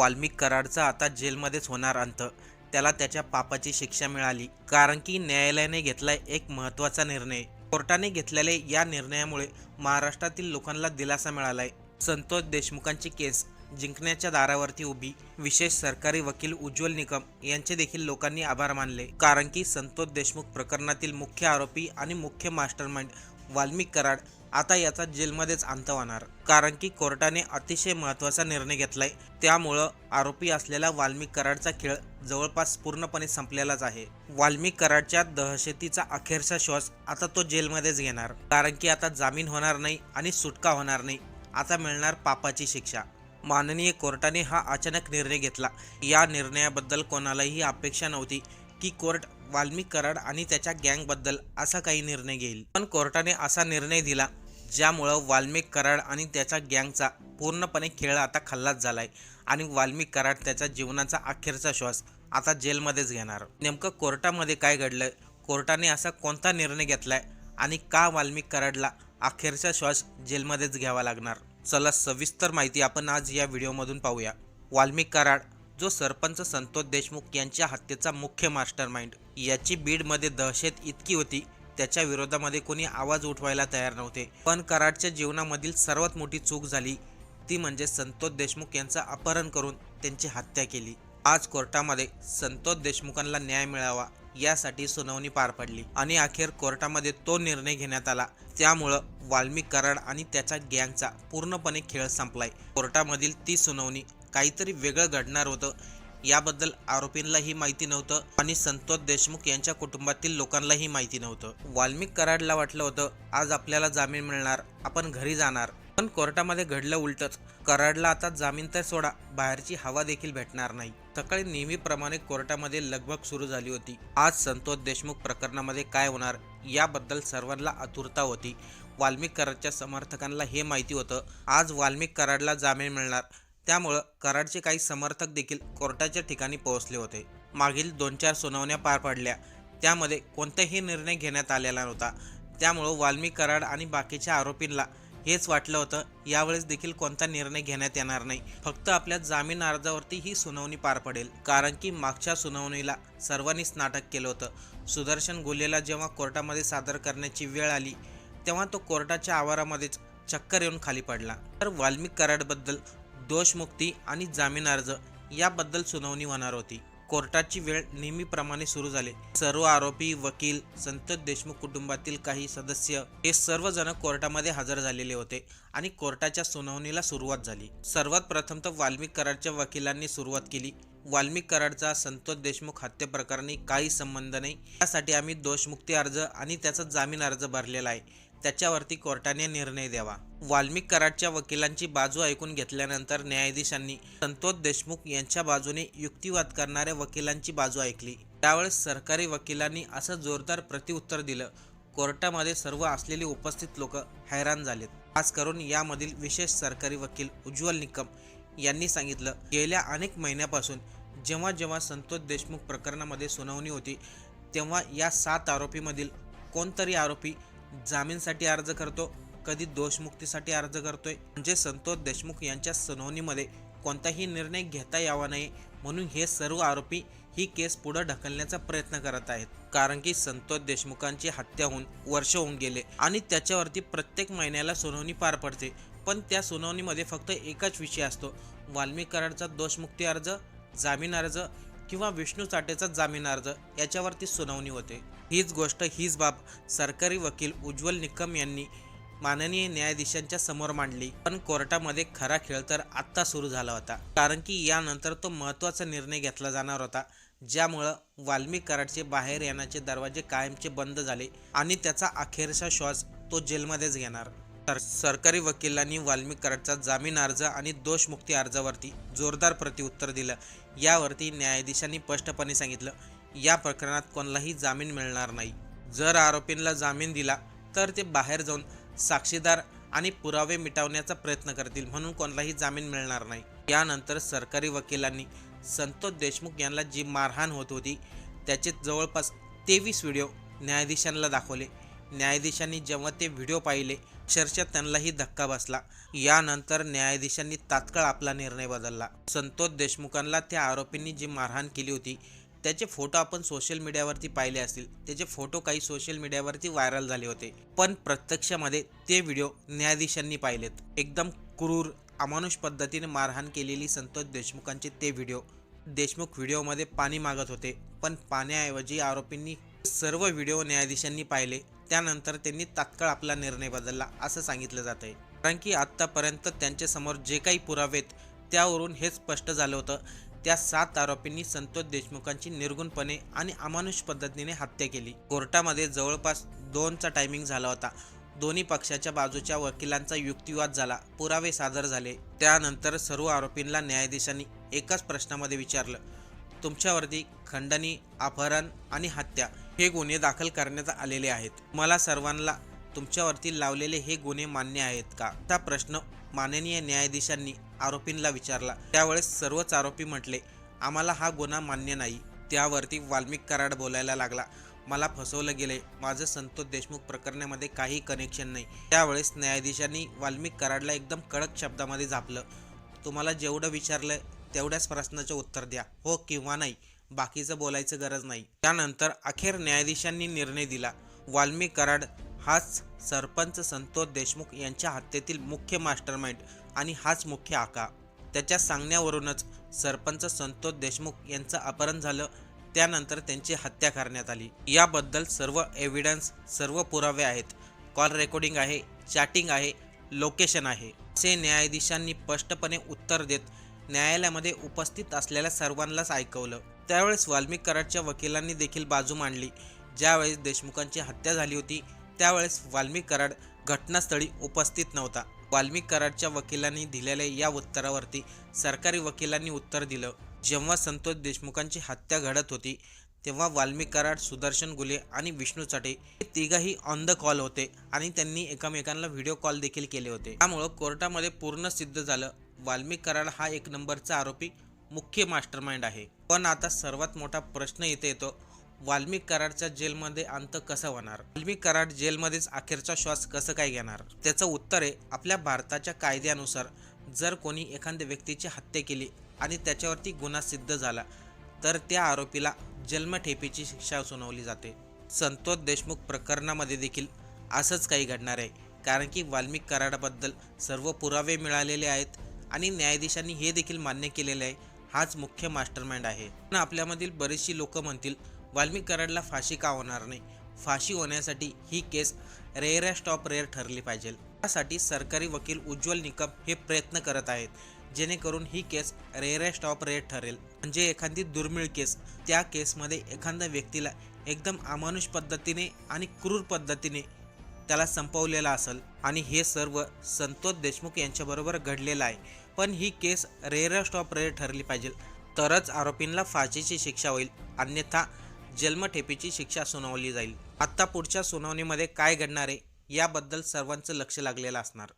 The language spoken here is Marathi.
वाल्मिक कराडचा आता जेलमध्येच होणार अंत. त्याला त्याच्या पापाची शिक्षा मिळाली. कारण की न्यायालयाने घेतलाय एक महत्त्वाचा निर्णय. कोर्टाने घेतलेल्या या निर्णयामुळे महाराष्ट्रातील लोकांना दिलासा मिळालाय. संतोष देशमुखांची केस जिंकण्याच्या दारावरती उभी विशेष सरकारी वकील उज्ज्वल निकम यांचे देखील लोकांनी आभार मानले. कारण की संतोष देशमुख प्रकरणातील मुख्य आरोपी आणि मुख्य मास्टरमाइंड वाल्मिक कराड आता याचा जेलमध्येच अंत होणार. कारण की कोर्टाने अतिशय महत्त्वाचा निर्णय घेतलाय. त्यामुळं आरोपी असलेला वाल्मिक कराडचा खेळ जवळपास पूर्णपणे संपलेलाच आहे. वाल्मिक कराडच्या दहशतीचा अखेरचा श्वास आता तो जेलमध्येच घेणार. कारण की आता जामीन होणार नाही आणि सुटका होणार नाही. आता मिळणार पापाची शिक्षा. माननीय कोर्टाने हा अचानक निर्णय घेतला. या निर्णयाबद्दल कोणालाही अपेक्षा नव्हती. की कोर्ट वाल्मिक कराड आणि त्याच्या गँगबद्दल असा काही निर्णय घेईल. पण कोर्टाने असा निर्णय दिला ज्यामुळं वाल्मिक कराड आणि त्याच्या गँगचा पूर्णपणे खेळ आता खल्लाच झालाय आणि वाल्मिक कराड त्याच्या जीवनाचा अखेरचा श्वास आता जेलमध्येच घेणार. नेमकं कोर्टामध्ये काय घडलंय? कोर्टाने असा कोणता निर्णय घेतलाय? आणि का वाल्मिक कराडला अखेरचा श्वास जेलमध्येच घ्यावा लागणार? चला सविस्तर माहिती आपण आज या व्हिडिओमधून पाहूया. वाल्मिक कराड जो सरपंच संतोष देशमुख यांच्या हत्येचा मुख्य मास्टरमाइंड. याची बीडमध्ये दहशत इतकी होती त्याच्या विरोधामध्ये कोणी आवाज उठवायला तयार नव्हते. पण कराडच्या जीवनामधील सर्वात मोठी चूक झाली ती म्हणजे संतोष देशमुख यांचं अपहरण करून त्यांची हत्या केली. आज कोर्टामध्ये संतोष देशमुखांना न्याय मिळावा यासाठी सुनावणी पार पडली आणि अखेर कोर्टामध्ये तो निर्णय घेण्यात आला. त्यामुळं वाल्मिक कराड आणि त्याच्या गँगचा पूर्णपणे खेळ संपलाय. कोर्टामधील ती सुनावणी काहीतरी वेगळं घडणार होतं. याबद्दल आरोपींनाही माहिती नव्हतं आणि संतोष देशमुख यांच्या कुटुंबातील लोकांनाही माहिती नव्हतं. वाल्मिक कराडला वाटलं होतं आज आपल्याला जामीन मिळणार आपण घरी जाणार. पण कोर्टामध्ये घडलं उलटच. कराडला आता जामीन तर सोडा बाहेरची हवा देखील भेटणार नाही. सकाळी नेहमीप्रमाणे कोर्टामध्ये लगबग सुरू झाली होती. आज संतोष देशमुख प्रकरणामध्ये काय होणार याबद्दल सर्वांना आतुरता होती. वाल्मिक कराडच्या समर्थकांना हे माहिती होतं आज वाल्मिक कराडला जामीन मिळणार त्यामुळं कराडचे काही समर्थक देखील कोर्टाच्या ठिकाणी पोहोचले होते. मागील दोन चार सुनावण्या पार पडल्या. त्यामध्ये कोणताही निर्णय घेण्यात आलेला नव्हता. त्यामुळं वाल्मी कराड आणि बाकीच्या आरोपींना हेच वाटलं होतं यावेळेस देखील कोणता निर्णय घेण्यात येणार नाही. फक्त आपल्या जामीन अर्जावरती ही सुनावणी पार पडेल कारण की मागच्या सुनावणीला सर्वांनीच नाटक केलं होतं. सुदर्शन गुल्हेला जेव्हा कोर्टामध्ये सादर करण्याची वेळ आली तेव्हा तो कोर्टाच्या आवारामध्येच चक्कर येऊन खाली पडला. तर वाल्मिक कराडबद्दल दोषमुक्ती आणि जामीन अर्ज याबद्दल सुनावणी होणार होती. कोर्टाची वेळ नेहमीप्रमाणे सुरू झाली. सर्व आरोपी वकील संतोष देशमुख कुटुंबातील काही सदस्य हे सर्वजण कोर्टामध्ये हजर झालेले होते आणि कोर्टाच्या सुनावणीला सुरुवात झाली. सर्वात प्रथम तर वाल्मिक कराडच्या वकिलांनी सुरुवात केली. वाल्मिक कराडचा संतोष देशमुख हत्ये प्रकरणी काही संबंध नाही. यासाठी आम्ही दोषमुक्ती अर्ज आणि त्याचा जामीन अर्ज भरलेला आहे. त्याच्यावरती कोर्टाने निर्णय द्यावा. वाल्मिक कराडच्या वकिलांची बाजू ऐकून घेतल्यानंतर न्यायाधीशांनी संतोष देशमुख यांच्या बाजूने युक्तिवाद करणाऱ्या वकिलांची बाजू ऐकली. त्यावेळेस सरकारी वकिलांनी असं जोरदार प्रतिउत्तर दिलं. कोर्टामध्ये सर्व असलेले उपस्थित लोक हैराण झालेत. खास करून यामधील विशेष सरकारी वकील उज्ज्वल निकम यांनी सांगितलं गेल्या अनेक महिन्यापासून जेव्हा जेव्हा संतोष देशमुख प्रकरणामध्ये सुनावणी होती तेव्हा या सात आरोपीमधील कोणतरी आरोपी जामीनसाठी अर्ज करतो कधी दोषमुक्तीसाठी अर्ज करतोय. म्हणजे संतोष देशमुख यांच्या सुनावणीमध्ये कोणताही निर्णय घेता यावा नाही म्हणून हे सर्व आरोपी ही केस पुढे ढकलण्याचा प्रयत्न करत आहेत. कारण की संतोष देशमुखांची हत्या होऊन वर्ष होऊन गेले आणि त्याच्यावरती प्रत्येक महिन्याला सुनावणी पार पडते. पण त्या सुनावणीमध्ये फक्त एकच विषय असतो. वाल्मिक कराडचा दोषमुक्ती अर्ज जामीन अर्ज किंवा विष्णू चाटेचा जामीन अर्ज याच्यावरती सुनावणी होते. हीच गोष्ट हीच बाब सरकारी वकील उज्ज्वल निकम यांनी माननीय न्यायाधीशांच्या समोर मांडली. पण कोर्टामध्ये खरा खेळ तर आत्ता सुरू झाला होता. कारण की यानंतर तो महत्त्वाचा निर्णय घेतला जाणार होता ज्यामुळं वाल्मी कराडचे बाहेर येण्याचे दरवाजे कायमचे बंद झाले आणि त्याचा अखेरचा श्वास तो जेलमध्येच घेणार. तर सरकारी वकिलांनी वाल्मी कराडचा जामीन अर्ज आणि दोषमुक्ती अर्जावरती जोरदार प्रतिउत्तर दिलं. यावरती न्यायाधीशांनी स्पष्टपणे सांगितलं या प्रकरणात कोणालाही जामीन मिळणार नाही. जर आरोपींना जामीन दिला तर ते बाहेर जाऊन साक्षीदार आणि पुरावे मिटवण्याचा प्रयत्न करतील म्हणून कोणालाही जामीन मिळणार नाही. यानंतर सरकारी वकिलांनी संतोष देशमुख यांना जी मारहाण होत होती त्याचे जवळपास तेवीस व्हिडिओ न्यायाधीशांना दाखवले. न्यायाधीशांनी जेव्हा ते व्हिडिओ पाहिले अक्षरशः त्यांनाही धक्का बसला. यानंतर न्यायाधीशांनी तात्काळ आपला निर्णय बदलला. संतोष देशमुखांना त्या आरोपींनी जी मारहाण केली होती त्याचे फोटो आपण सोशल मीडियावरती पाहिले असतील. त्याचे फोटो काही सोशल मीडियावरती व्हायरल झाले होते. पण प्रत्यक्षामध्ये ते व्हिडिओ न्यायाधीशांनी पाहिलेत. एकदम क्रूर अमानुष पद्धतीने मारहाण केलेली संतोष देशमुखांचे ते व्हिडिओ देशमुख व्हिडिओमध्ये पाणी मागत होते पण पाण्याऐवजी आरोपींनी सर्व व्हिडिओ न्यायाधीशांनी पाहिले. त्यानंतर त्यांनी तात्काळ आपला निर्णय बदलला असं सांगितलं जात आहे कारण की आत्तापर्यंत त्यांच्यासमोर जे काही पुरावेत त्यावरून हे स्पष्ट झालं होतं. त्या सात आरोपींनी संतोष देशमुखांची निर्गुणपणे आणि अमानुष पद्धतीने हत्या केली. कोर्टामध्ये जवळपास दोनचा टायमिंग झाला होता. दोन्ही पक्षाच्या बाजूच्या वकिलांचा युक्तिवाद झाला. पुरावे सादर झाले. त्यानंतर सर्व आरोपींना न्यायाधीशांनी एकाच प्रश्नामध्ये विचारलं तुमच्यावरती खंडणी अपहरण आणि हत्या हे गुन्हे दाखल करण्यात आलेले आहेत. मला सर्वांना तुमच्यावरती लावलेले हे गुन्हे मान्य आहेत का? हा प्रश्न माननीय न्यायाधीशांनी आरोपींना विचारला. त्यावेळेस सर्वच आरोपी म्हटले आम्हाला हा गुन्हा मान्य नाही. त्यावरती वाल्मिक कराड बोलायला लागला मला फसवलं गेले माझं संतोष देशमुख प्रकरणामध्ये काही कनेक्शन नाही. त्यावेळेस न्यायाधीशांनी वाल्मिक कराडला एकदम कडक शब्दामध्ये झापलं तुम्हाला जेवढं विचारलं तेवढ्याच प्रश्नाचं उत्तर द्या. हो किंवा नाही बाकीचं बोलायचं गरज नाही. त्यानंतर अखेर न्यायाधीशांनी निर्णय दिला. वाल्मिक कराड हाच सरपंच संतोष देशमुख यांच्या हत्येतील मुख्य मास्टरमाइंड आणि हाच मुख्य आका. त्याच्या सांगण्यावरूनच सरपंच संतोष देशमुख यांचं अपहरण झालं. त्यानंतर त्यांची हत्या करण्यात आली. याबद्दल सर्व एव्हिडन्स सर्व पुरावे आहेत. कॉल रेकॉर्डिंग आहे चॅटिंग आहे लोकेशन आहे. असे न्यायाधीशांनी स्पष्टपणे उत्तर देत न्यायालयामध्ये उपस्थित असलेल्या सर्वांनाच ऐकवलं. त्यावेळेस वाल्मिक कराडच्या वकिलांनी देखील बाजू मांडली. ज्यावेळेस देशमुखांची हत्या झाली होती त्यावेळेस वाल्मिक कराड घटनास्थळी उपस्थित नव्हता. वाल्मिक कराडच्या वकिलांनी दिलेल्या या उत्तरावरती सरकारी वकिलांनी उत्तर दिलं. जेव्हा संतोष देशमुखांची हत्या घडत होती तेव्हा वाल्मिक कराड सुदर्शन गुले आणि विष्णू चाटे हे तिघाही ऑन द कॉल होते आणि त्यांनी एकमेकांना व्हिडिओ कॉल देखील केले होते. त्यामुळं कोर्टामध्ये पूर्ण सिद्ध झालं. वाल्मिक कराड हा एक नंबरचा आरोपी मुख्य मास्टरमाइंड आहे. पण आता सर्वात मोठा प्रश्न इथे येतो वाल्मिक कराडच्या जेलमध्ये अंत कसा होणार? वाल्मिक कराड जेलमध्येच अखेरचा श्वास कसं काय घेणार? त्याचं उत्तर आहे आपल्या भारताच्या कायद्यानुसार जर कोणी एखाद्या व्यक्तीची हत्या केली आणि त्याच्यावरती गुन्हा सिद्ध झाला तर त्या आरोपीला जन्मठेपेची शिक्षा सुनावली जाते. संतोष देशमुख प्रकरणामध्ये देखील असंच काही घडणार आहे कारण की वाल्मिक कराडाबद्दल सर्व पुरावे मिळालेले आहेत आणि न्यायाधीशांनी हे देखील मान्य केलेलं आहे हाच मुख्य मास्टरमाइंड आहे. पण आपल्यामधील बरीचशी लोक म्हणतील वाल्मिक कराडला फाशी का होणार नाही? फाशी होण्यासाठी ही केस रेअरेस्ट ऑफ रेअर ठरली पाहिजे. त्यासाठी सरकारी वकील उज्ज्वल निकम हे प्रयत्न करत आहेत जेणेकरून ही केस रेअरेस्ट ऑफ रेअर ठरेल. म्हणजे एखादी दुर्मिळ केस त्या केसमध्ये एखाद्या व्यक्तीला एकदम अमानुष पद्धतीने आणि क्रूर पद्धतीने त्याला संपवलेला असेल. आणि हे सर्व संतोष देशमुख यांच्याबरोबर घडलेलं आहे. पण ही केस रेअरेस्ट ऑफ रेअर ठरली पाहिजे. तरच आरोपींना फाशीची शिक्षा होईल. अन्यथा जन्मठेपेची शिक्षा सुनावली जाईल. आत्ता पुढच्या सुनावणीमध्ये काय घडणार आहे याबद्दल सर्वांचं लक्ष लागलेलं असणार.